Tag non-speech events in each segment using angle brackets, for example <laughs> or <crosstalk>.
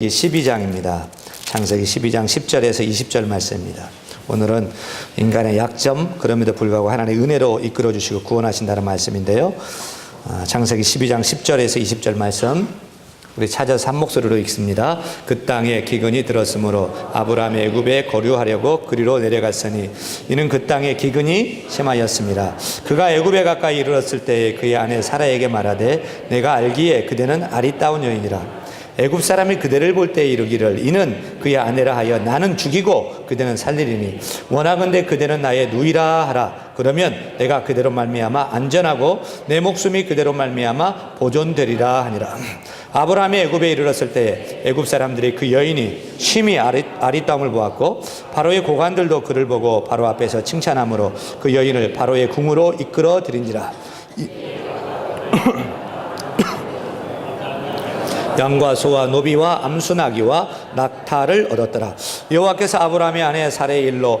12장입니다. 창세기 12장 10절에서 20절 말씀입니다. 오늘은 인간의 약점, 그럼에도 불구하고 하나님의 은혜로 이끌어 주시고 구원하신다는 말씀인데요. 아, 창세기 12장 10절에서 20절 말씀 우리 찾아서 한 목소리로 읽습니다. 그 땅에 기근이 들었으므로 아브라함의 애굽에 거류하려고 그리로 내려갔으니 이는 그 땅에 기근이 심하였습니다. 그가 애굽에 가까이 이르렀을 때에 그의 아내 사라에게 말하되 내가 알기에 그대는 아리따운 여인이라 애굽 사람이 그대를 볼 때 이르기를 이는 그의 아내라 하여 나는 죽이고 그대는 살리리니 원하건대 그대는 나의 누이라 하라. 그러면 내가 그대로 말미암아 안전하고 내 목숨이 그대로 말미암아 보존되리라 하니라. 아브라함이 애굽에 이르렀을 때 애굽 사람들이 그 여인이 심히 아리, 아리따움을 보았고 바로의 고관들도 그를 보고 바로 앞에서 칭찬함으로 그 여인을 바로의 궁으로 이끌어 들인지라 양과 소와 노비와 암수나기와 낙타를 얻었더라. 여호와께서 아브라함의 아내 사레의 일로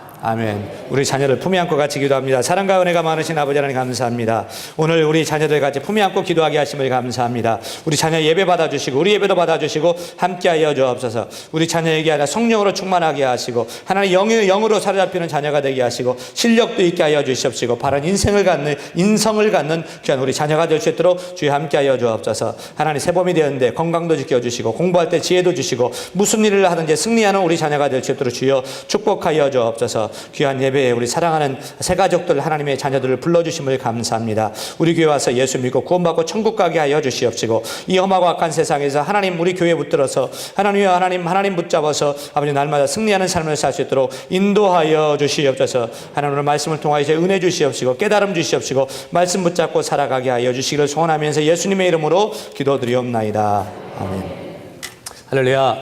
아멘. 우리 자녀를 품에 안고 같이 기도합니다. 사랑과 은혜가 많으신 아버지 하나님 감사합니다. 오늘 우리 자녀들 같이 품에 안고 기도하게 하심을 감사합니다. 우리 자녀 예배 받아주시고 우리 예배도 받아주시고 함께하여 주옵소서. 우리 자녀에게 하나 성령으로 충만하게 하시고 하나님 영, 영으로 사로잡히는 자녀가 되게 하시고 실력도 있게 하여 주시옵시고 바른 인생을 갖는 인성을 갖는 귀한 우리 자녀가 될 수 있도록 주여 함께하여 주옵소서. 하나님 새봄이 되었는데 건강도 지켜주시고 공부할 때 지혜도 주시고 무슨 일을 하든지 승리하는 우리 자녀가 될 수 있도록 주여 축복하여 주옵소서. 귀한 예배에 우리 사랑하는 새 가족들 하나님의 자녀들을 불러주심을 감사합니다. 우리 교회 와서 예수 믿고 구원받고 천국 가게 하여 주시옵시고 이 험하고 악한 세상에서 하나님 우리 교회 붙들어서 하나님 하나님 하나님 붙잡아서 아버지 날마다 승리하는 삶을 살 수 있도록 인도하여 주시옵소서. 하나님 오늘 말씀을 통하여 은혜 주시옵시고 깨달음 주시옵시고 말씀 붙잡고 살아가게 하여 주시기를 소원하면서 예수님의 이름으로 기도드리옵나이다. 아멘. 할렐루야.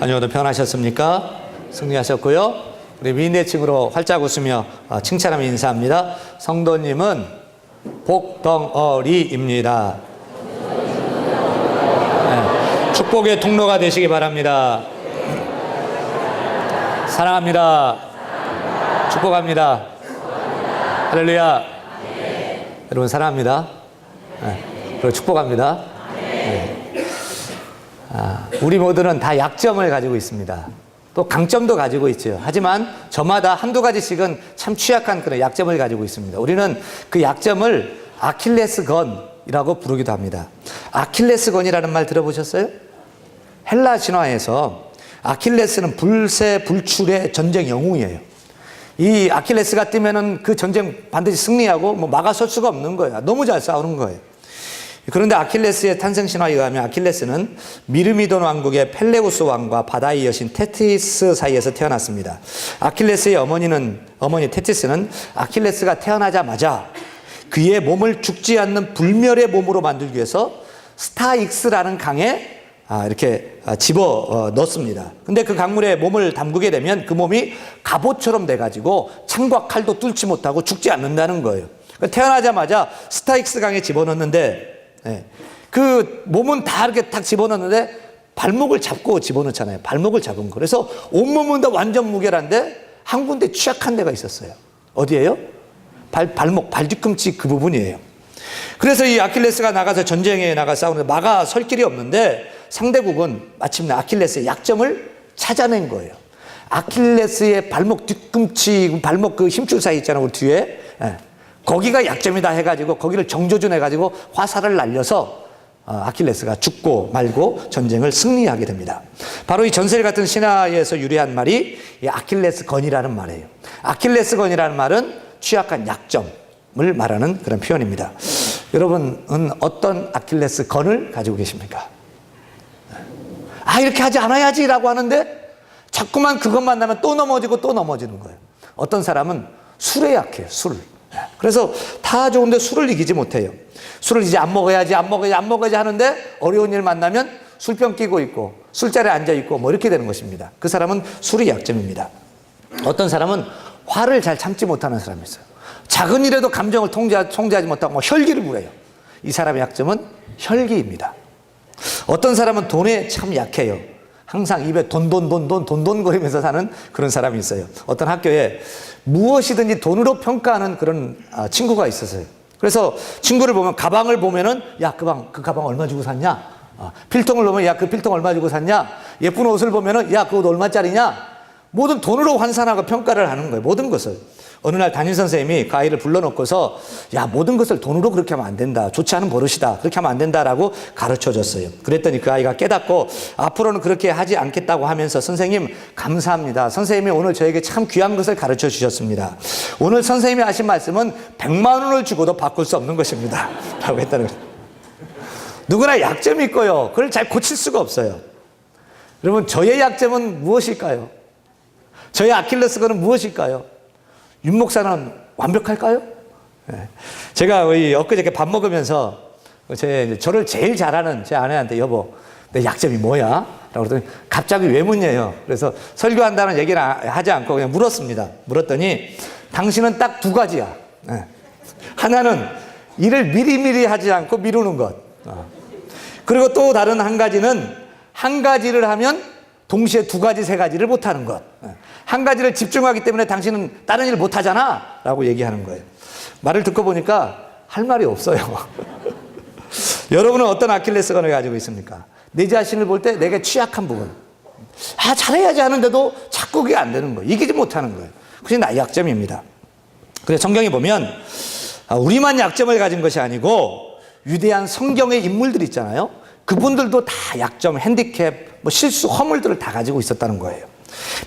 안녕도 편하셨습니까? 승리하셨고요. 우리 미인대칭으로 활짝 웃으며 어, 칭찬하며 인사합니다. 성도님은 복덩어리입니다. 네, 축복의 통로가 되시기 바랍니다. 사랑합니다. 축복합니다. 할렐루야. 여러분 사랑합니다. 네, 그리고 축복합니다. 네. 아, 우리 모두는 다 약점을 가지고 있습니다. 또 강점도 가지고 있죠. 하지만 저마다 한두 가지씩은 참 취약한 그런 약점을 가지고 있습니다. 우리는 그 약점을 아킬레스건이라고 부르기도 합니다. 아킬레스건이라는 말 들어보셨어요? 헬라 신화에서 아킬레스는 불세 불출의 전쟁 영웅이에요. 이 아킬레스가 뜨면은 그 전쟁 반드시 승리하고 뭐 막아설 수가 없는 거야. 너무 잘 싸우는 거예요. 그런데 아킬레스의 탄생 신화에 의하면 아킬레스는 미르미돈 왕국의 펠레우스 왕과 바다의 여신 테티스 사이에서 태어났습니다. 아킬레스의 어머니는 어머니 테티스는 아킬레스가 태어나자마자 그의 몸을 죽지 않는 불멸의 몸으로 만들기 위해서 스타익스라는 강에 아, 이렇게 집어 어, 넣습니다. 근데 그 강물에 몸을 담그게 되면 그 몸이 갑옷처럼 돼가지고 창과 칼도 뚫지 못하고 죽지 않는다는 거예요. 그러니까 태어나자마자 스타익스 강에 집어넣는데 네. 그 몸은 다 이렇게 딱 집어넣는데 발목을 잡고 집어넣잖아요. 발목을 잡은 거. 그래서 온몸은 다 완전 무결한데 한 군데 취약한 데가 있었어요. 어디예요? 발, 발목, 발 뒤꿈치 그 부분이에요. 그래서 이 아킬레스가 나가서 전쟁에 나가 싸우는데 막아 설 길이 없는데 상대국은 마침내 아킬레스의 약점을 찾아낸 거예요. 아킬레스의 발목 뒤꿈치, 발목 그 힘줄 사이 있잖아요. 우리 뒤에. 예. 거기가 약점이다 해가지고 거기를 정조준 해가지고 화살을 날려서 어, 아킬레스가 죽고 말고 전쟁을 승리하게 됩니다. 바로 이 전설 같은 신화에서 유래한 말이 이 아킬레스 건이라는 말이에요. 아킬레스 건이라는 말은 취약한 약점을 말하는 그런 표현입니다. 여러분은 어떤 아킬레스 건을 가지고 계십니까? 아, 이렇게 하지 않아야지 라고 하는데 자꾸만 그것만 나면 또 넘어지고 또 넘어지는 거예요. 어떤 사람은 술에 약해요, 술. 그래서 다 좋은데 술을 이기지 못해요. 술을 이제 안 먹어야지, 안 먹어야지, 안 먹어야지 하는데 어려운 일 만나면 술병 끼고 있고 술자리에 앉아 있고 뭐 이렇게 되는 것입니다. 그 사람은 술이 약점입니다. 어떤 사람은 화를 잘 참지 못하는 사람이 있어요. 작은 일에도 감정을 통제, 통제하지 못하고 뭐 혈기를 부려요. 이 사람의 약점은 혈기입니다. 어떤 사람은 돈에 참 약해요. 항상 입에 돈, 돈, 돈, 돈, 돈, 돈 거리면서 사는 그런 사람이 있어요. 어떤 학교에 무엇이든지 돈으로 평가하는 그런 아, 친구가 있었어요. 그래서 친구를 보면 가방을 보면은 야, 그 방, 그 가방 얼마 주고 샀냐? 아, 필통을 보면 야, 그 필통 얼마 주고 샀냐? 예쁜 옷을 보면은 야, 그 옷 얼마짜리냐? 모든 돈으로 환산하고 평가를 하는 거예요. 모든 것을. 어느 날 담임 선생님이 그 아이를 불러놓고서 야 모든 것을 돈으로 그렇게 하면 안 된다. 좋지 않은 버릇이다. 그렇게 하면 안 된다라고 가르쳐 줬어요. 그랬더니 그 아이가 깨닫고 앞으로는 그렇게 하지 않겠다고 하면서 선생님 감사합니다. 선생님이 오늘 저에게 참 귀한 것을 가르쳐 주셨습니다. 오늘 선생님이 하신 말씀은 100만 원을 주고도 바꿀 수 없는 것입니다. <laughs> 라고 했다는 거예요. 누구나 약점이 있고요. 그걸 잘 고칠 수가 없어요. 여러분 저의 약점은 무엇일까요? 저의 아킬레스건은 무엇일까요? 윤 목사는 완벽할까요? 예. 제가 의 엊그저께 밥 먹으면서 제 저를 제일 잘하는 제 아내한테 여보 내 약점이 뭐야? 라고 그랬더니 갑자기 왜 묻냐요. 그래서 설교한다는 얘기를 아- 하지 않고 그냥 물었습니다. 물었더니 당신은 딱 두 가지야. 예. 하나는 일을 미리미리 하지 않고 미루는 것. 어. 그리고 또 다른 한 가지는 한 가지를 하면 동시에 두 가지, 세 가지를 못하는 것. 예. 한 가지를 집중하기 때문에 당신은 다른 일을 못하잖아. 라고 얘기하는 거예요. 말을 듣고 보니까 할 말이 없어요. <laughs> 여러분은 어떤 아킬레스건을 가지고 있습니까? 내 자신을 볼 때 내게 취약한 부분. 아, 잘해야지 하는데도 자꾸 그게 안 되는 거예요. 이기지 못하는 거예요. 그게 나의 약점입니다. 그래서 성경에 보면 아, 우리만 약점을 가진 것이 아니고 위대한 성경의 인물들 있잖아요. 그분들도 다 약점, 핸디캡, 뭐 실수, 허물들을 다 가지고 있었다는 거예요.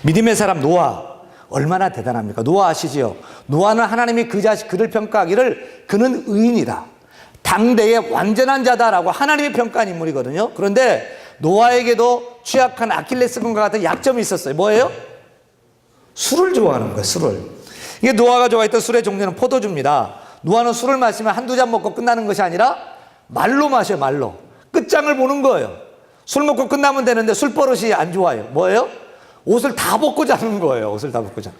믿음의 사람 노아 얼마나 대단합니까? 노아 아시지요? 노아는 하나님이 그 자식 그를 평가하기를 그는 의인이다. 당대의 완전한 자다라고 하나님이 평가한 인물이거든요. 그런데 노아에게도 취약한 아킬레스건과 같은 약점이 있었어요. 뭐예요? 술을 좋아하는 거예요, 술을. 이게 노아가 좋아했던 술의 종류는 포도주입니다. 노아는 술을 마시면 한두 잔 먹고 끝나는 것이 아니라 말로 마셔요, 말로. 끝장을 보는 거예요. 술 먹고 끝나면 되는데 술 버릇이 안 좋아요. 뭐예요? 옷을 다 벗고 자는 거예요, 옷을 다 벗고 자.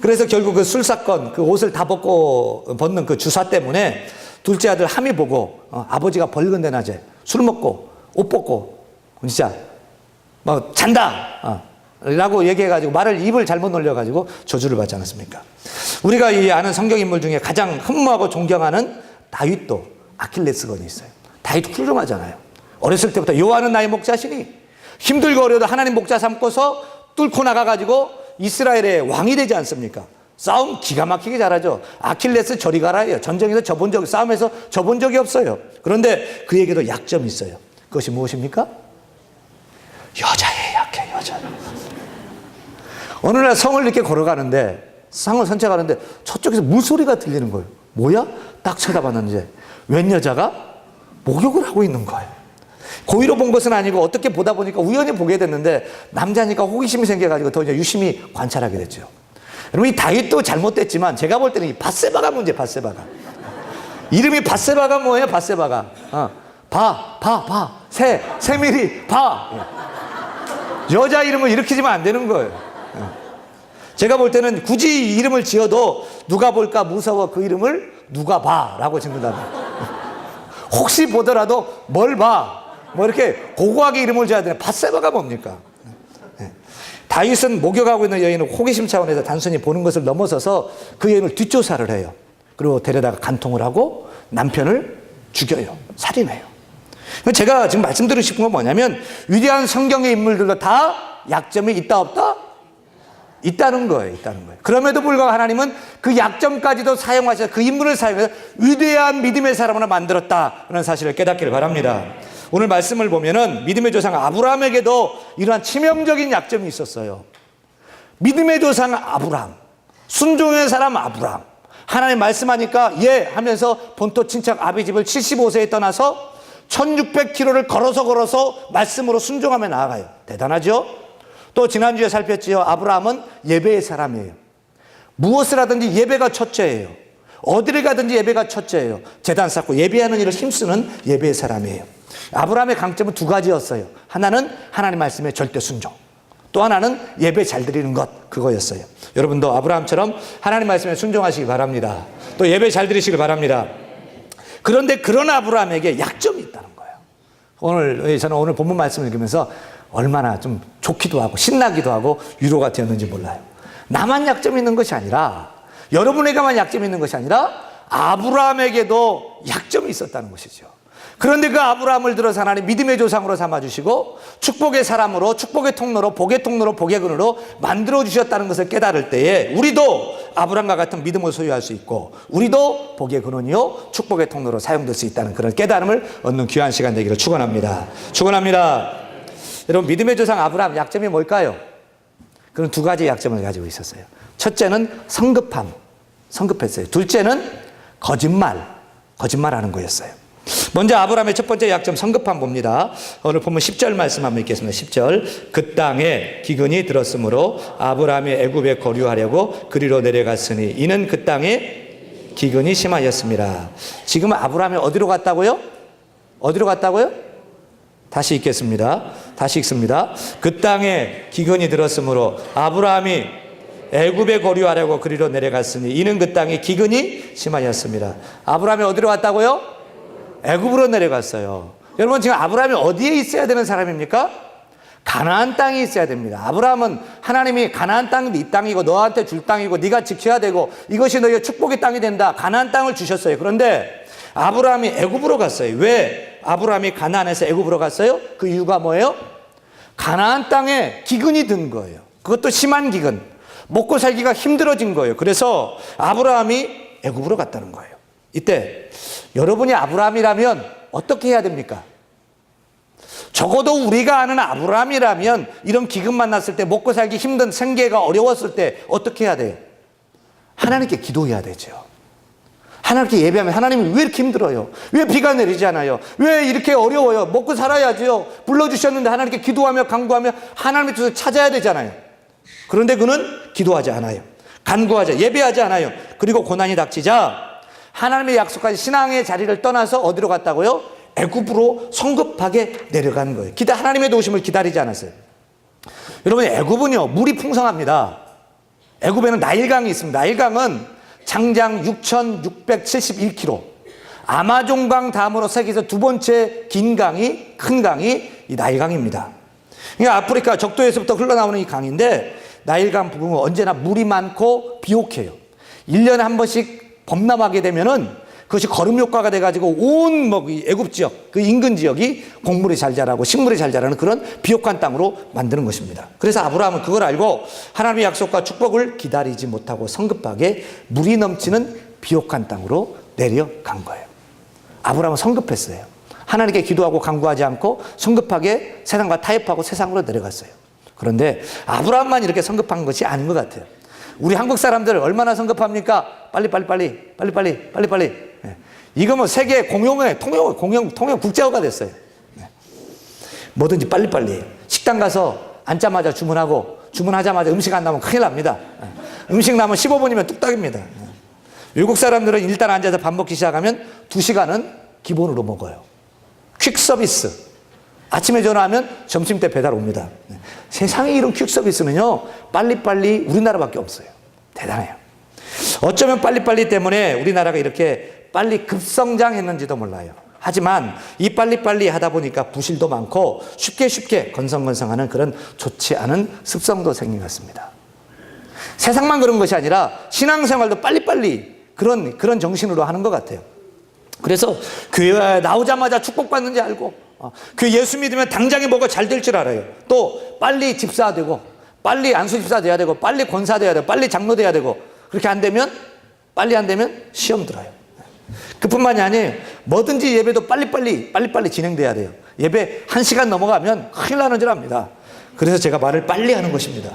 그래서 결국 그 술 사건, 그 옷을 다 벗고 벗는 그 주사 때문에 둘째 아들 함이 보고 어, 아버지가 벌건대 낮에 술 먹고 옷 벗고 진짜 뭐 잔다 어, 라고 얘기해가지고 말을 입을 잘못 놀려가지고 저주를 받지 않았습니까? 우리가 이 아는 성경 인물 중에 가장 흠모하고 존경하는 다윗도 아킬레스건이 있어요. 다윗 훌륭하잖아요. 어렸을 때부터 요한은 나의 목자시니 힘들고 어려도 하나님 목자 삼고서 뚫고 나가가지고 이스라엘의 왕이 되지 않습니까? 싸움 기가 막히게 잘하죠. 아킬레스 저리 가라예요. 전쟁에서 져본 적, 싸움에서 져본 적이 없어요. 그런데 그에게도 약점이 있어요. 그것이 무엇입니까? 여자에 약해, 여자. 어느 날 성을 이렇게 걸어가는데, 상을 산책하는데 저쪽에서 물소리가 들리는 거예요. 뭐야? 딱 쳐다봤는데, 웬 여자가 목욕을 하고 있는 거예요. 고의로 본 것은 아니고 어떻게 보다 보니까 우연히 보게 됐는데 남자니까 호기심이 생겨가지고 더 이제 유심히 관찰하게 됐죠. 여러분 이 다윗도 잘못됐지만 제가 볼 때는 이 바세바가 문제 바세바가 이름이 바세바가 뭐예요 바세바가 어. 바, 바, 바, 바. 여자 이름을 일으키지면 안 되는 거예요. 어. 제가 볼 때는 굳이 이름을 지어도 누가 볼까 무서워 그 이름을 누가 봐라고 짓는다. 혹시 보더라도 뭘 봐. 뭐 이렇게 고고하게 이름을 지어야 되나. 바세바가 뭡니까? 네. 다윗은 목욕하고 있는 여인을 호기심 차원에서 단순히 보는 것을 넘어서서 그 여인을 뒷조사를 해요. 그리고 데려다가 간통을 하고 남편을 죽여요. 살인해요. 제가 지금 말씀드리고 싶은 건 뭐냐면 위대한 성경의 인물들도 다 약점이 있다 없다? 있다는 거예요. 있다는 거예요. 그럼에도 불구하고 하나님은 그 약점까지도 사용하셔서 그 인물을 사용해서 위대한 믿음의 사람으로 만들었다는 사실을 깨닫기를 바랍니다. 오늘 말씀을 보면은 믿음의 조상 아브라함에게도 이러한 치명적인 약점이 있었어요. 믿음의 조상 아브라함, 순종의 사람 아브라함. 하나님 말씀하니까 예 하면서 본토 친척 아비 집을 75세에 떠나서 1600km를 걸어서 걸어서 말씀으로 순종하며 나아가요. 대단하죠? 또 지난주에 살폈지요. 아브라함은 예배의 사람이에요. 무엇을 하든지 예배가 첫째예요. 어디를 가든지 예배가 첫째예요. 재단 쌓고 예배하는 일을 힘쓰는 예배의 사람이에요. 아브라함의 강점은 두 가지였어요. 하나는 하나님 말씀의 절대 순종. 또 하나는 예배 잘 드리는 것 그거였어요. 여러분도 아브라함처럼 하나님 말씀에 순종하시기 바랍니다. 또 예배 잘 드리시길 바랍니다. 그런데 그런 아브라함에게 약점이 있다는 거예요. 오늘 저는 오늘 본문 말씀을 읽으면서 얼마나 좀 좋기도 하고 신나기도 하고 위로가 되었는지 몰라요. 나만 약점이 있는 것이 아니라 여러분에게만 약점이 있는 것이 아니라 아브라함에게도 약점이 있었다는 것이죠. 그런데 그 아브라함을 들어서 하나님 믿음의 조상으로 삼아주시고 축복의 사람으로 축복의 통로로 복의 통로로 복의 근으로 만들어 주셨다는 것을 깨달을 때에 우리도 아브라함과 같은 믿음을 소유할 수 있고 우리도 복의 근원이요 축복의 통로로 사용될 수 있다는 그런 깨달음을 얻는 귀한 시간 되기를 축원합니다. 축원합니다. 여러분 믿음의 조상 아브라함 약점이 뭘까요? 그런 두 가지 약점을 가지고 있었어요. 첫째는 성급함, 성급했어요. 둘째는 거짓말, 거짓말하는 거였어요. 먼저 아브라함의 첫 번째 약점 성급함 봅니다. 오늘 보면 10절 말씀 한번 읽겠습니다. 10절 그 땅에 기근이 들었으므로 아브라함이 애굽에 거류하려고 그리로 내려갔으니 이는 그 땅에 기근이 심하였습니다. 지금 아브라함이 어디로 갔다고요? 어디로 갔다고요? 다시 읽겠습니다. 다시 읽습니다. 그 땅에 기근이 들었으므로 아브라함이 애굽에 거류하려고 그리로 내려갔으니 이는 그 땅에 기근이 심하였습니다. 아브라함이 어디로 갔다고요? 애굽으로 내려갔어요. 여러분 지금 아브라함이 어디에 있어야 되는 사람입니까? 가나안 땅에 있어야 됩니다. 아브라함은 하나님이 가나안 땅이 네 땅이고 너한테 줄 땅이고 네가 지켜야 되고 이것이 너희의 축복의 땅이 된다. 가나안 땅을 주셨어요. 그런데 아브라함이 애굽으로 갔어요. 왜 아브라함이 가나안에서 애굽으로 갔어요? 그 이유가 뭐예요? 가나안 땅에 기근이 든 거예요. 그것도 심한 기근. 먹고 살기가 힘들어진 거예요. 그래서 아브라함이 애굽으로 갔다는 거예요. 이때 여러분이 아브라함이라면 어떻게 해야 됩니까? 적어도 우리가 아는 아브라함이라면 이런 기근 만났을 때 먹고 살기 힘든 생계가 어려웠을 때 어떻게 해야 돼요? 하나님께 기도해야 되죠. 하나님께 예배하면 하나님이 왜 이렇게 힘들어요? 왜 비가 내리지 않아요? 왜 이렇게 어려워요? 먹고 살아야지요. 불러주셨는데 하나님께 기도하며 간구하며 하나님의 뜻을 찾아야 되잖아요. 그런데 그는 기도하지 않아요. 간구하지, 예배하지 않아요. 그리고 고난이 닥치자 하나님의 약속한 신앙의 자리를 떠나서 어디로 갔다고요? 애굽으로 성급하게 내려간 거예요. 기다 하나님의 도우심을 기다리지 않았어요. 여러분 애굽은요 물이 풍성합니다. 애굽에는 나일강이 있습니다. 나일강은 장장 6,671km. 아마존강 다음으로 세계에서 두 번째 긴 강이 큰 강이 이 나일강입니다. 이게 아프리카 적도에서부터 흘러나오는 이 강인데 나일강 부근은 언제나 물이 많고 비옥해요. 1년에 한 번씩 범람하게 되면은 그것이 거름 효과가 돼가지고 온뭐 애굽 지역, 그 인근 지역이 곡물이 잘 자라고 식물이 잘 자라는 그런 비옥한 땅으로 만드는 것입니다. 그래서 아브라함은 그걸 알고 하나님의 약속과 축복을 기다리지 못하고 성급하게 물이 넘치는 비옥한 땅으로 내려간 거예요. 아브라함은 성급했어요. 하나님께 기도하고 간구하지 않고 성급하게 세상과 타협하고 세상으로 내려갔어요. 그런데 아브라함만 이렇게 성급한 것이 아닌 것 같아요. 우리 한국 사람들 얼마나 성급합니까? 빨리 빨리 빨리 빨리 빨리 빨리 빨리. 네. 이거 뭐 세계 공용의 통용 공용 통용 국제화가 됐어요. 네. 뭐든지 빨리 빨리. 식당 가서 앉자마자 주문하고 주문하자마자 음식 안 나오면 큰일 납니다. 네. 음식 나면 15분이면 뚝딱입니다. 외국 사람들은 일단 앉아서 밥 먹기 시작하면 2시간은 기본으로 먹어요. 퀵 서비스. 아침에 전화하면 점심 때 배달 옵니다. 네. 세상에 이런 퀵 서비스는요, 빨리빨리 우리나라밖에 없어요. 대단해요. 어쩌면 빨리빨리 때문에 우리나라가 이렇게 빨리 급성장했는지도 몰라요. 하지만 이 빨리빨리 하다 보니까 부실도 많고 쉽게 쉽게 건성건성하는 그런 좋지 않은 습성도 생긴 것 같습니다. 세상만 그런 것이 아니라 신앙생활도 빨리빨리 그런, 그런 정신으로 하는 것 같아요. 그래서 교회 나오자마자 축복받는지 알고 어, 그 예수 믿으면 당장에 뭐가 잘 될 줄 알아요. 또 빨리 집사 되고 빨리 안수 집사 돼야 되고 빨리 권사 돼야 되고 빨리 장로 돼야 되고 그렇게 안 되면 빨리 안 되면 시험 들어요. 그뿐만이 아니에요. 뭐든지 예배도 빨리빨리 빨리빨리 진행돼야 돼요. 예배 한 시간 넘어가면 큰일 나는 줄 압니다. 그래서 제가 말을 빨리 하는 것입니다.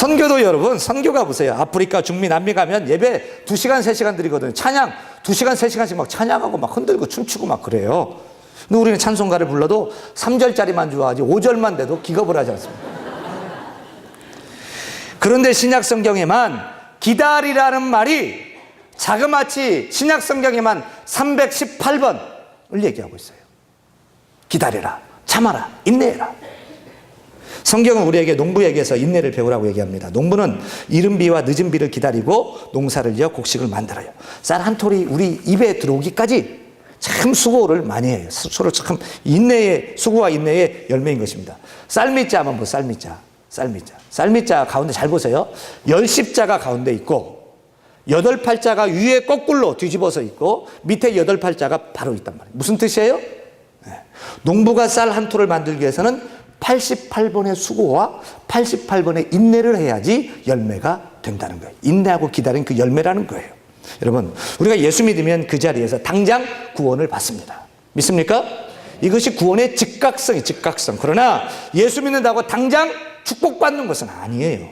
선교도 여러분, 선교가 보세요. 아프리카, 중미, 남미 가면 예배 2시간, 3시간 드리거든요. 찬양 2시간, 3시간씩 막 찬양하고 막 흔들고 춤추고 막 그래요. 근데 우리는 찬송가를 불러도 3절짜리만 좋아하지 5절만 돼도 기겁을 하지 않습니다. 그런데 신약 성경에만 기다리라는 말이 자그마치 신약 성경에만 318번을 얘기하고 있어요. 기다려라, 참아라, 인내해라. 성경은 우리에게 농부에게서 인내를 배우라고 얘기합니다. 농부는 이른 비와 늦은 비를 기다리고 농사를 지어 곡식을 만들어요. 쌀 한 톨이 우리 입에 들어오기까지 참 수고를 많이 해요. 수고를 참 인내의 수고와 인내의 열매인 것입니다. 쌀미자 한번 보 쌀미자. 쌀미자. 쌀미자 가운데 잘 보세요. 열십자가 가운데 있고 여덟 팔자가 위에 거꾸로 뒤집어서 있고 밑에 여덟 팔자가 바로 있단 말이에요. 무슨 뜻이에요? 네. 농부가 쌀 한 톨을 만들기 위해서는 88번의 수고와 88번의 인내를 해야지 열매가 된다는 거예요. 인내하고 기다린 그 열매라는 거예요. 여러분, 우리가 예수 믿으면 그 자리에서 당장 구원을 받습니다. 믿습니까? 이것이 구원의 즉각성이 즉각성. 그러나 예수 믿는다고 당장 축복받는 것은 아니에요.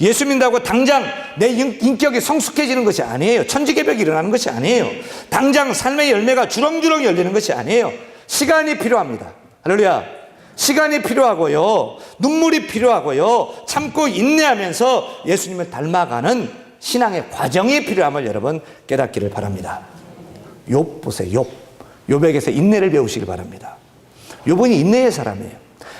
예수 믿는다고 당장 내 인- 인격이 성숙해지는 것이 아니에요. 천지개벽이 일어나는 것이 아니에요. 당장 삶의 열매가 주렁주렁 열리는 것이 아니에요. 시간이 필요합니다. 할렐루야. 시간이 필요하고요. 눈물이 필요하고요. 참고 인내하면서 예수님을 닮아가는 신앙의 과정이 필요함을 여러분 깨닫기를 바랍니다. 욥 보세요. 욥. 욥에게서 인내를 배우시길 바랍니다. 욥은 인내의 사람이에요.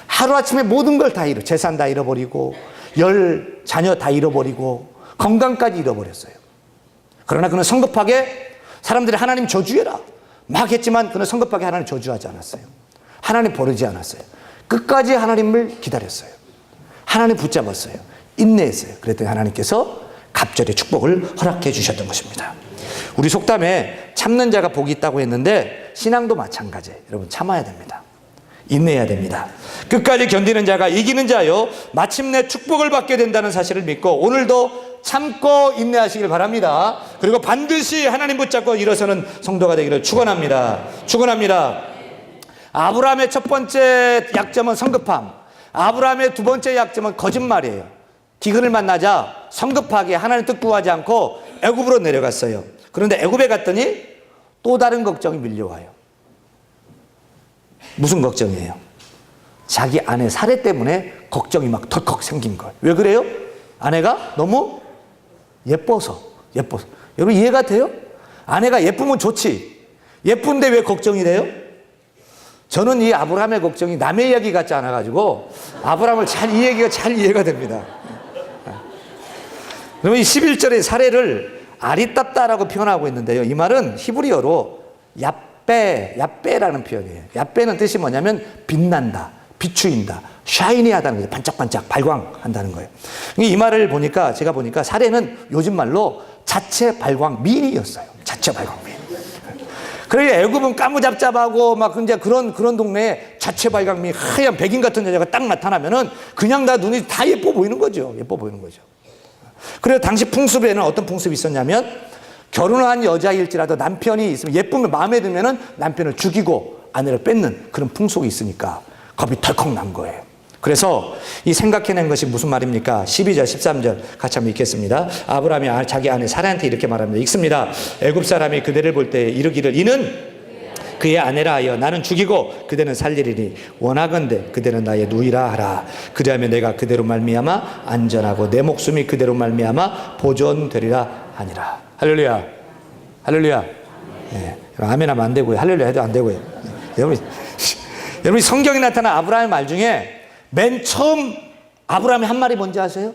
하루아침에 모든 걸 다 잃어. 재산 다 잃어버리고 열 자녀 다 잃어버리고 건강까지 잃어버렸어요. 그러나 그는 성급하게 사람들이 하나님 저주해라. 막 했지만 그는 성급하게 하나님 저주하지 않았어요. 하나님 버리지 않았어요. 끝까지 하나님을 기다렸어요. 하나님 붙잡았어요. 인내했어요. 그랬더니 하나님께서 갑절의 축복을 허락해 주셨던 것입니다. 우리 속담에 참는 자가 복이 있다고 했는데 신앙도 마찬가지예요. 여러분 참아야 됩니다. 인내해야 됩니다. 끝까지 견디는 자가 이기는 자요. 마침내 축복을 받게 된다는 사실을 믿고 오늘도 참고 인내하시길 바랍니다. 그리고 반드시 하나님 붙잡고 일어서는 성도가 되기를 축원합니다. 축원합니다. 아브라함의 첫 번째 약점은 성급함. 아브라함의 두 번째 약점은 거짓말이에요. 기근을 만나자 성급하게 하나님 뜻 구하지 않고 애굽으로 내려갔어요. 그런데 애굽에 갔더니 또 다른 걱정이 밀려와요. 무슨 걱정이에요? 자기 아내 살해 때문에 걱정이 막 덜컥 생긴 거예요. 왜 그래요? 아내가 너무 예뻐서, 예뻐서. 여러분 이해가 돼요? 아내가 예쁘면 좋지. 예쁜데 왜 걱정이 돼요? 저는 이 아브라함의 걱정이 남의 이야기 같지 않아가지고 아브라함을 잘 이 얘기가 잘 이해가 됩니다. 그러면 이 11절의 사례를 아리따따라고 표현하고 있는데요. 이 말은 히브리어로 야빼, 야빼라는 표현이에요. 야빼는 뜻이 뭐냐면 빛난다, 비추인다, 샤이니하다는 거죠. 반짝반짝 발광한다는 거예요. 이 말을 보니까 제가 보니까 사례는 요즘 말로 자체 발광 미인이었어요. 자체 발광 미인. 그래 애굽은 까무잡잡하고 막 이제 그런 그런 동네에 자체 발광미 하얀 백인 같은 여자가 딱 나타나면은 그냥 다 눈이 다 예뻐 보이는 거죠. 예뻐 보이는 거죠. 그래서 당시 풍습에는 어떤 풍습이 있었냐면 결혼한 여자일지라도 남편이 있으면 예쁘면 마음에 들면은 남편을 죽이고 아내를 뺏는 그런 풍속이 있으니까 겁이 덜컥 난 거예요. 그래서 이 생각해낸 것이 무슨 말입니까? 12절, 13절 같이 한번 읽겠습니다. 아브라함이 아- 자기 아내 사라한테 이렇게 말합니다. 읽습니다. 애굽 사람이 그대를 볼 때 이르기를 이는 그의 아내라 하여 나는 죽이고 그대는 살리리니 원하건대 그대는 나의 누이라 하라 그리하면 내가 그대로 말미암아 안전하고 내 목숨이 그대로 말미암아 보존되리라 하니라 할렐루야 할렐루야 예, 아멘 하면 안 되고요 할렐루야 해도 안 되고요 예, 여러분 여러분 성경에 나타난 아브라함의 말 중에 맨 처음 아브라함의 한 말이 뭔지 아세요?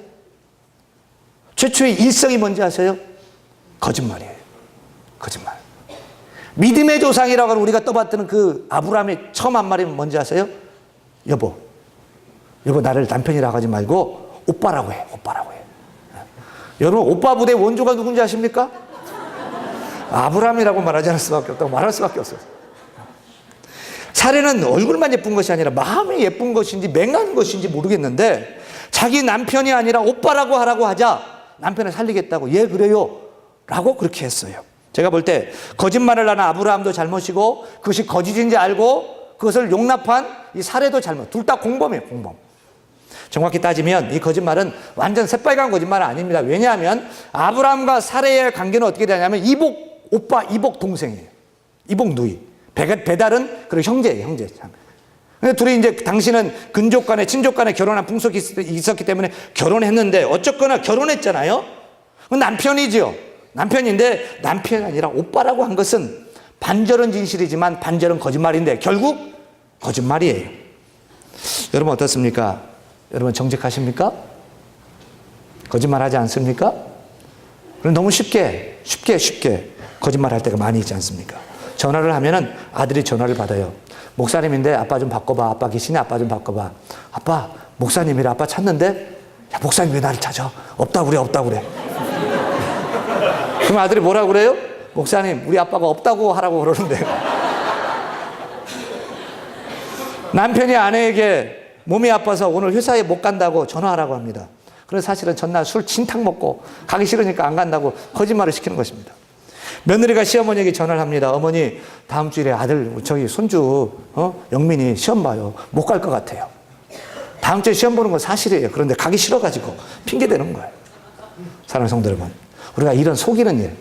최초의 일성이 뭔지 아세요? 거짓말이에요 거짓말 믿음의 조상이라고 우리가 떠받드는 그 아브라함의 처음 한 말이 뭔지 아세요? 여보, 여보 나를 남편이라고 하지 말고 오빠라고 해, 오빠라고 해. 여러분 오빠 부대 원조가 누군지 아십니까? 아브라함이라고 말하지 않을 수밖에 없다고 말할 수밖에 없어요. 사례는 얼굴만 예쁜 것이 아니라 마음이 예쁜 것인지 맹한 것인지 모르겠는데 자기 남편이 아니라 오빠라고 하라고 하자 남편을 살리겠다고 예 그래요 라고 그렇게 했어요. 제가 볼 때 거짓말을 하는 아브라함도 잘못이고 그것이 거짓인지 알고 그것을 용납한 이 사례도 잘못. 둘 다 공범이에요, 공범. 정확히 따지면 이 거짓말은 완전 새빨간 거짓말은 아닙니다. 왜냐하면 아브라함과 사례의 관계는 어떻게 되냐면 이복 오빠, 이복 동생이에요. 이복 누이. 배- 배달은 그리고 형제예요, 형제. 근데 둘이 이제 당신은 근족 간에 친족 간에 결혼한 풍속이 있- 있었기 때문에 결혼했는데 어쨌거나 결혼했잖아요. 남편이죠. 남편인데 남편이 아니라 오빠라고 한 것은 반절은 진실이지만 반절은 거짓말인데 결국 거짓말이에요. 여러분 어떻습니까? 여러분 정직하십니까? 거짓말 하지 않습니까? 너무 쉽게, 쉽게, 쉽게 거짓말 할 때가 많이 있지 않습니까? 전화를 하면은 아들이 전화를 받아요. 목사님인데 아빠 좀 바꿔봐. 아빠 계시니 아빠 좀 바꿔봐. 아빠, 목사님이라 아빠 찾는데 야, 목사님 왜 나를 찾아? 없다 그래, 없다 그래. <laughs> 그럼 아들이 뭐라 그래요? 목사님, 우리 아빠가 없다고 하라고 그러는데. <laughs> 남편이 아내에게 몸이 아파서 오늘 회사에 못 간다고 전화하라고 합니다. 그래서 사실은 전날 술 진탕 먹고 가기 싫으니까 안 간다고 거짓말을 시키는 것입니다. 며느리가 시어머니에게 전화를 합니다. 어머니, 다음 주일에 아들, 저기 손주, 어? 영민이 시험 봐요. 못 갈 것 같아요. 다음 주에 시험 보는 건 사실이에요. 그런데 가기 싫어가지고 핑계 대는 거예요. 사랑하는 성도 여러분. 우리가 이런 속이는 일,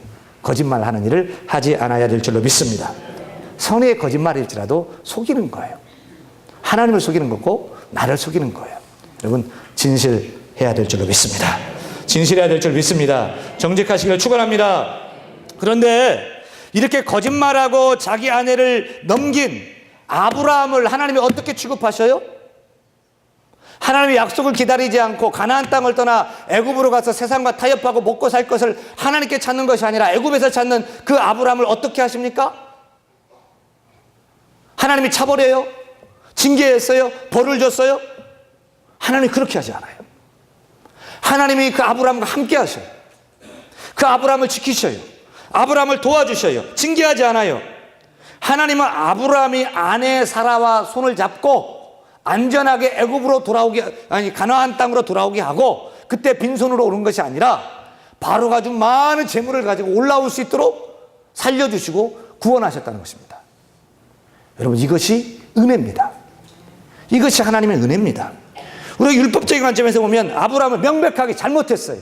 거짓말 하는 일을 하지 않아야 될 줄로 믿습니다. 선의의 거짓말일지라도 속이는 거예요. 하나님을 속이는 거고, 나를 속이는 거예요. 여러분, 진실해야 될 줄로 믿습니다. 진실해야 될 줄 믿습니다. 정직하시길 축원합니다. 그런데 이렇게 거짓말하고 자기 아내를 넘긴 아브라함을 하나님이 어떻게 취급하셔요? 하나님의 약속을 기다리지 않고 가나안 땅을 떠나 애굽으로 가서 세상과 타협하고 먹고 살 것을 하나님께 찾는 것이 아니라 애굽에서 찾는 그 아브라함을 어떻게 하십니까? 하나님이 차버려요? 징계했어요? 벌을 줬어요? 하나님이 그렇게 하지 않아요. 하나님이 그 아브라함과 함께 하셔요. 그 아브라함을 지키셔요. 아브라함을 도와주셔요. 징계하지 않아요. 하나님은 아브라함이 아내 사라와 손을 잡고 안전하게 애굽으로 돌아오게 아니 가나안 땅으로 돌아오게 하고 그때 빈손으로 오는 것이 아니라 바로 가지고 많은 재물을 가지고 올라올 수 있도록 살려주시고 구원하셨다는 것입니다. 여러분 이것이 은혜입니다. 이것이 하나님의 은혜입니다. 우리가 율법적인 관점에서 보면 아브라함은 명백하게 잘못했어요.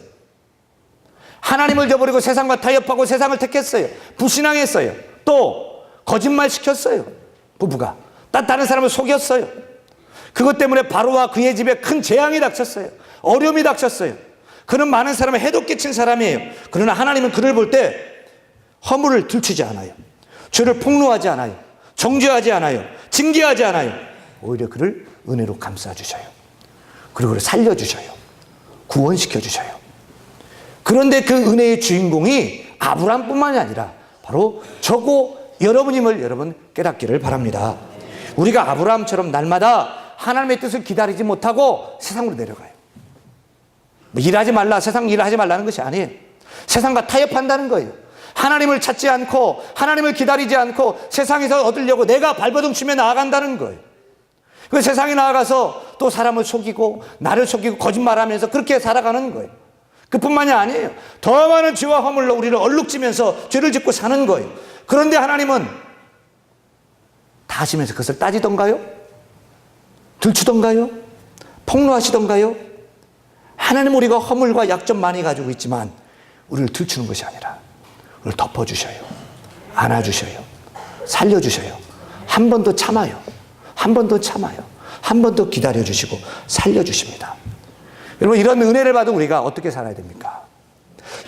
하나님을 저버리고 세상과 타협하고 세상을 택했어요. 불신앙했어요. 또 거짓말 시켰어요. 부부가. 딴 다른 사람을 속였어요. 그것 때문에 바로와 그의 집에 큰 재앙이 닥쳤어요. 어려움이 닥쳤어요. 그는 많은 사람을 해독 끼친 사람이에요. 그러나 하나님은 그를 볼 때 허물을 들추지 않아요. 죄를 폭로하지 않아요. 정죄하지 않아요. 징계하지 않아요. 오히려 그를 은혜로 감싸 주셔요. 그리고 그를 살려 주셔요. 구원시켜 주셔요. 그런데 그 은혜의 주인공이 아브라함뿐만이 아니라 바로 저고 여러분임을 여러분 깨닫기를 바랍니다. 우리가 아브라함처럼 날마다 하나님의 뜻을 기다리지 못하고 세상으로 내려가요. 뭐 일하지 말라, 세상 일하지 말라는 것이 아니에요. 세상과 타협한다는 거예요. 하나님을 찾지 않고 하나님을 기다리지 않고 세상에서 얻으려고 내가 발버둥 치며 나아간다는 거예요. 그 세상에 나아가서 또 사람을 속이고 나를 속이고 거짓말하면서 그렇게 살아가는 거예요. 그뿐만이 아니에요. 더 많은 죄와 허물로 우리를 얼룩지면서 죄를 짓고 사는 거예요. 그런데 하나님은 다 하시면서 그것을 따지던가요? 들추던가요? 폭로하시던가요? 하나님 우리가 허물과 약점 많이 가지고 있지만 우리를 들추는 것이 아니라 우리를 덮어주셔요. 안아주셔요. 살려주셔요. 한 번 더 참아요. 한 번 더 참아요. 한 번 더 기다려주시고 살려주십니다. 여러분 이런 은혜를 받은 우리가 어떻게 살아야 됩니까?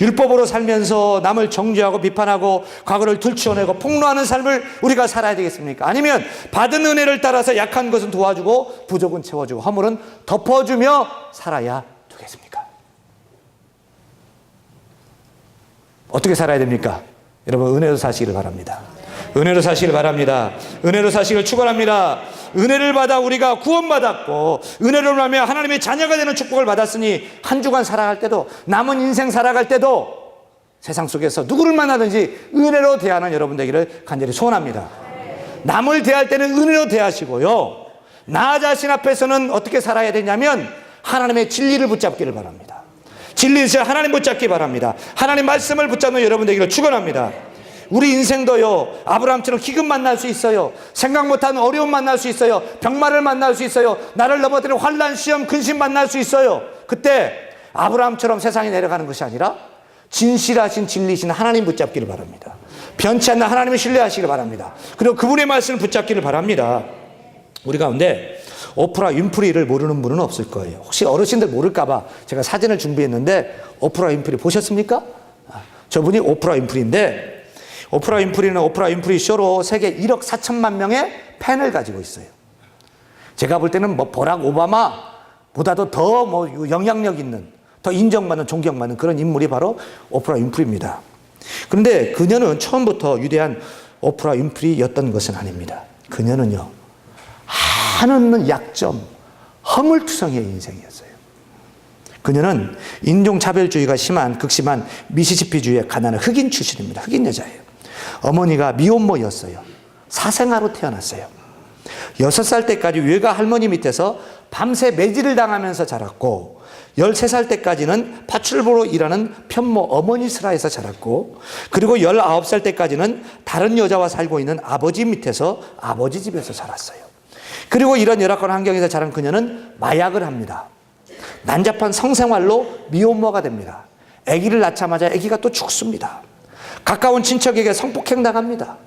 율법으로 살면서 남을 정죄하고 비판하고 과거를 들추어내고 폭로하는 삶을 우리가 살아야 되겠습니까? 아니면 받은 은혜를 따라서 약한 것은 도와주고 부족은 채워주고 허물은 덮어주며 살아야 되겠습니까? 어떻게 살아야 됩니까? 여러분 은혜로 사시기를 바랍니다. 은혜로 사시기를 바랍니다. 은혜로 사시기를 축원합니다. 은혜를 받아 우리가 구원받았고 은혜로 하며 하나님의 자녀가 되는 축복을 받았으니 한 주간 살아갈 때도 남은 인생 살아갈 때도 세상 속에서 누구를 만나든지 은혜로 대하는 여러분 되기를 간절히 소원합니다. 남을 대할 때는 은혜로 대하시고요. 나 자신 앞에서는 어떻게 살아야 되냐면 하나님의 진리를 붙잡기를 바랍니다. 진리를 하나님 붙잡기 바랍니다. 하나님 말씀을 붙잡는 여러분 되기를 축원합니다. 우리 인생도요 아브라함처럼 기근 만날 수 있어요. 생각 못하는 어려움 만날 수 있어요. 병마를 만날 수 있어요. 나를 넘어뜨리는 환란 시험 근심 만날 수 있어요. 그때 아브라함처럼 세상에 내려가는 것이 아니라 진실하신 진리신 하나님 붙잡기를 바랍니다. 변치 않는 하나님을 신뢰하시길 바랍니다. 그리고 그분의 말씀을 붙잡기를 바랍니다. 우리 가운데 오프라 윈프리를 모르는 분은 없을 거예요. 혹시 어르신들 모를까봐 제가 사진을 준비했는데 오프라 윈프리 보셨습니까? 아, 저분이 오프라 윈프리인데 오프라 윈프리는 오프라 윈프리 쇼로 세계 1억 4천만 명의 팬을 가지고 있어요. 제가 볼 때는 뭐 버락 오바마, 보다도 더 뭐 영향력 있는, 더 인정받는, 존경받는 그런 인물이 바로 오프라 윈프리입니다. 그런데 그녀는 처음부터 위대한 오프라 윈프리였던 것은 아닙니다. 그녀는요, 한없는 약점, 허물투성이의 인생이었어요. 그녀는 인종차별주의가 심한, 극심한 미시시피주의 가난한 흑인 출신입니다. 흑인 여자예요. 어머니가 미혼모였어요. 사생아로 태어났어요. 여섯 살 때까지 외가 할머니 밑에서 밤새 매질을 당하면서 자랐고, 13살 때까지는 파출부로 일하는 편모 어머니 슬하에서 자랐고, 그리고 19살 때까지는 다른 여자와 살고 있는 아버지 밑에서 아버지 집에서 자랐어요. 그리고 이런 열악한 환경에서 자란 그녀는 마약을 합니다. 난잡한 성생활로 미혼모가 됩니다. 아기를 낳자마자 아기가 또 죽습니다. 가까운 친척에게 성폭행 당합니다.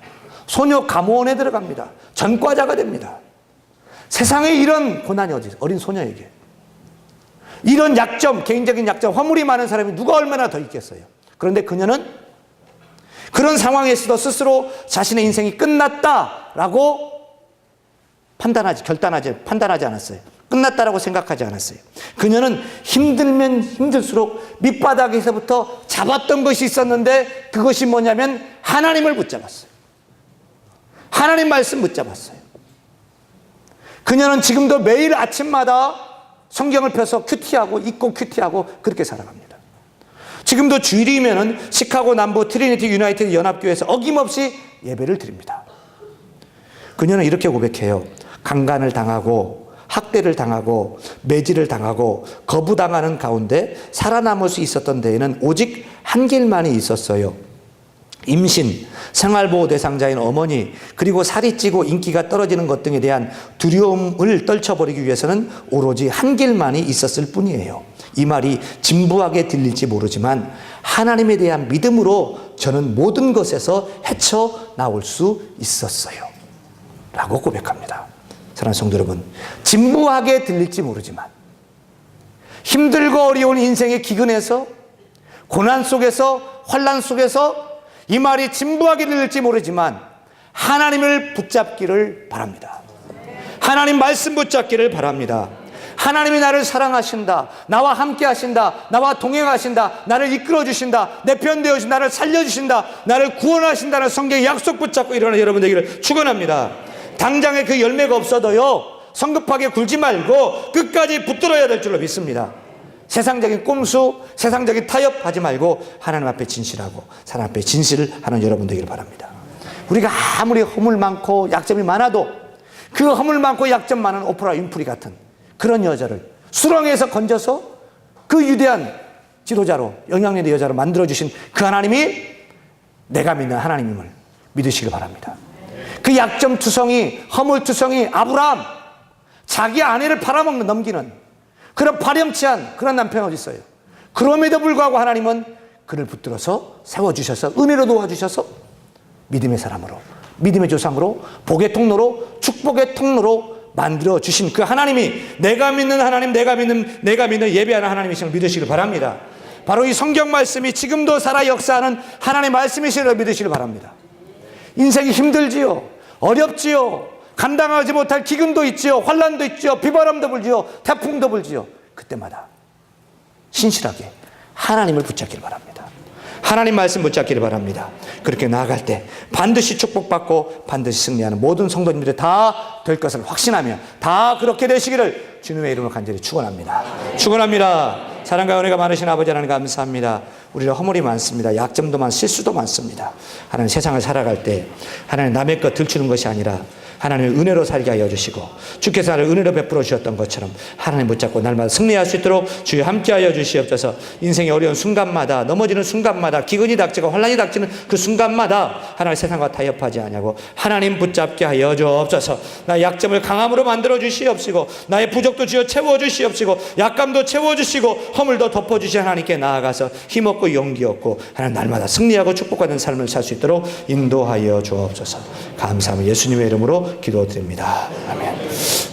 소녀 감호원에 들어갑니다. 전과자가 됩니다. 세상에 이런 고난이 어디? 어린 소녀에게. 이런 약점, 개인적인 약점, 허물이 많은 사람이 누가 얼마나 더 있겠어요? 그런데 그녀는 그런 상황에서도 스스로 자신의 인생이 끝났다라고 판단하지, 결단하지, 판단하지 않았어요. 끝났다라고 생각하지 않았어요. 그녀는 힘들면 힘들수록 밑바닥에서부터 잡았던 것이 있었는데 그것이 뭐냐면 하나님을 붙잡았어요. 하나님 말씀 붙잡았어요. 그녀는 지금도 매일 아침마다 성경을 펴서 큐티하고 읽고 큐티하고 그렇게 살아갑니다. 지금도 주일이면은 시카고 남부 트리니티 유나이티드 연합교회에서 어김없이 예배를 드립니다. 그녀는 이렇게 고백해요. 강간을 당하고 학대를 당하고 매질을 당하고 거부당하는 가운데 살아남을 수 있었던 데에는 오직 한 길만이 있었어요. 임신, 생활보호 대상자인 어머니, 그리고 살이 찌고 인기가 떨어지는 것 등에 대한 두려움을 떨쳐버리기 위해서는 오로지 한 길만이 있었을 뿐이에요. 이 말이 진부하게 들릴지 모르지만 하나님에 대한 믿음으로 저는 모든 것에서 헤쳐 나올 수 있었어요. 라고 고백합니다. 사랑하는 성도 여러분, 진부하게 들릴지 모르지만 힘들고 어려운 인생의 기근에서 고난 속에서 환란 속에서 이 말이 진부하게 들릴지 모르지만 하나님을 붙잡기를 바랍니다. 하나님 말씀 붙잡기를 바랍니다. 하나님이 나를 사랑하신다. 나와 함께 하신다. 나와 동행하신다. 나를 이끌어 주신다. 내 편 되어 주신 나를 살려 주신다. 나를 구원하신다는 성경의 약속 붙잡고 일어나는 여러분 되기를 축원합니다. 당장에 그 열매가 없어도요. 성급하게 굴지 말고 끝까지 붙들어야 될 줄로 믿습니다. 세상적인 꼼수, 세상적인 타협하지 말고 하나님 앞에 진실하고 사람 앞에 진실을 하는 여러분 되기를 바랍니다. 우리가 아무리 허물 많고 약점이 많아도 그 허물 많고 약점 많은 오프라 윈프리 같은 그런 여자를 수렁에서 건져서 그 위대한 지도자로 영향력의 여자로 만들어 주신 그 하나님이 내가 믿는 하나님임을 믿으시길 바랍니다. 그 약점 투성이, 허물 투성이 아브라함, 자기 아내를 팔아먹는 넘기는 그런 파렴치한 그런 남편이 어디 있어요? 그럼에도 불구하고 하나님은 그를 붙들어서 세워주셔서 은혜로 도와주셔서 믿음의 사람으로 믿음의 조상으로 복의 통로로 축복의 통로로 만들어 주신 그 하나님이 내가 믿는 하나님 내가 믿는 내가 믿는 예배하는 하나님이심을 믿으시길 바랍니다. 바로 이 성경 말씀이 지금도 살아 역사하는 하나님의 말씀이시를 믿으시길 바랍니다. 인생이 힘들지요. 어렵지요. 감당하지 못할 기근도 있지요. 환란도 있지요. 비바람도 불지요. 태풍도 불지요. 그때마다 신실하게 하나님을 붙잡기를 바랍니다. 하나님 말씀 붙잡기를 바랍니다. 그렇게 나아갈 때 반드시 축복받고 반드시 승리하는 모든 성도님들이 다 될 것을 확신하며 다 그렇게 되시기를 주님의 이름으로 간절히 축원합니다. 축원합니다. 사랑과 은혜가 많으신 아버지 하나님 감사합니다. 우리는 허물이 많습니다. 약점도 많, 실수도 많습니다. 하나님 세상을 살아갈 때 하나님 남의 것 들추는 것이 아니라 하나님의 은혜로 살게 하여 주시고 주께서 나를 은혜로 베풀어 주셨던 것처럼 하나님 붙잡고 날마다 승리할 수 있도록 주여 함께 하여 주시옵소서. 인생의 어려운 순간마다 넘어지는 순간마다 기근이 닥치고 환란이 닥치는 그 순간마다 하나님 세상과 타협하지 아니하고 하나님 붙잡게 하여 주옵소서. 나의 약점을 강함으로 만들어 주시옵시고 나의 부족도 주여 채워 주시옵시고 약감도 채워 주시고 허물도 덮어 주시 하나님께 나아가서 힘없고 용기 없고 하나님 날마다 승리하고 축복받는 삶을 살 수 있도록 인도하여 주옵소서. 감사합니다 예수님의 이름으로 기도드립니다. 아멘.